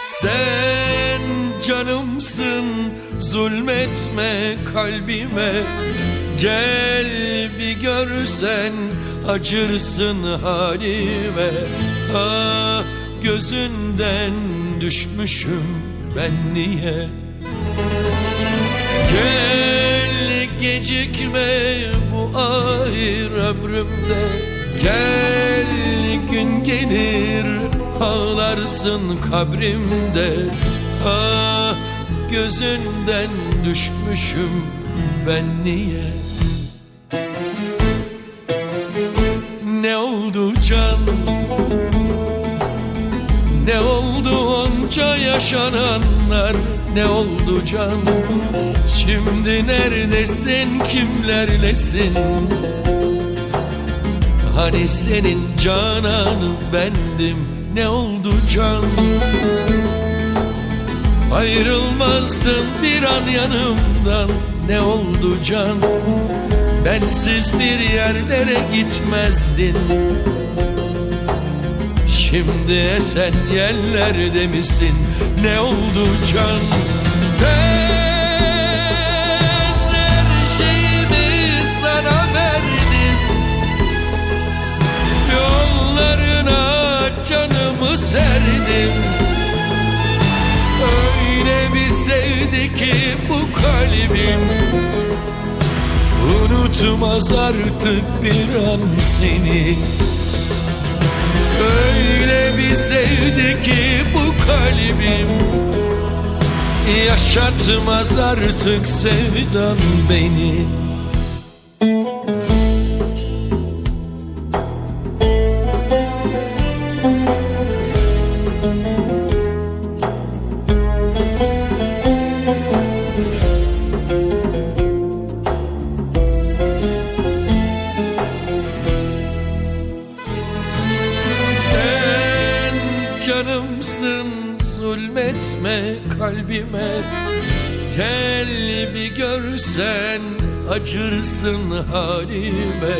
Sen canımsın zulmetme kalbime. Gel bir görsen acırsın halime. Ah gözünden düşmüşüm ben niye? Gel gecikme bu ahir ömrümde. Gel gün gelir ağlarsın kabrimde. Ah gözünden düşmüşüm ben niye? Ne oldu can? Ne oldu onca yaşananlar? Ne oldu can? Şimdi neredesin kimlerlesin? Hani senin cananı bendim Ne oldu can Ayrılmazdın bir an yanımdan Ne oldu can Bensiz bir yerlere gitmezdin Şimdi esen yerlerde misin? Ne oldu can? Ben serdim Öyle bir sevdi ki bu kalbim. Unutmaz artık bir an seni. Öyle bir sevdi ki bu kalbim. Yaşatmaz artık sevdan beni canımsın zulmetme kalbime. Gel bir görsen acırsın halime.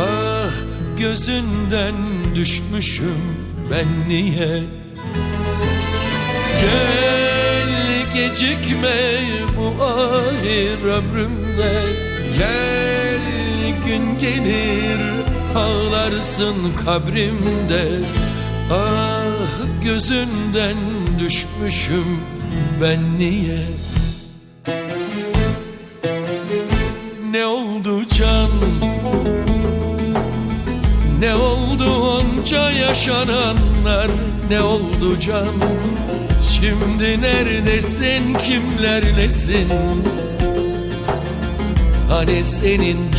Ah gözünden düşmüşüm ben niye? Gel gecikme bu ahir ömrümde. Gel gün gelir ağlarsın kabrimde gözünden düşmüşüm ben niye? Ne oldu can? Ne oldu onca yaşananlar? Ne oldu can? Şimdi neredesin kimlerlesin? Hani senin can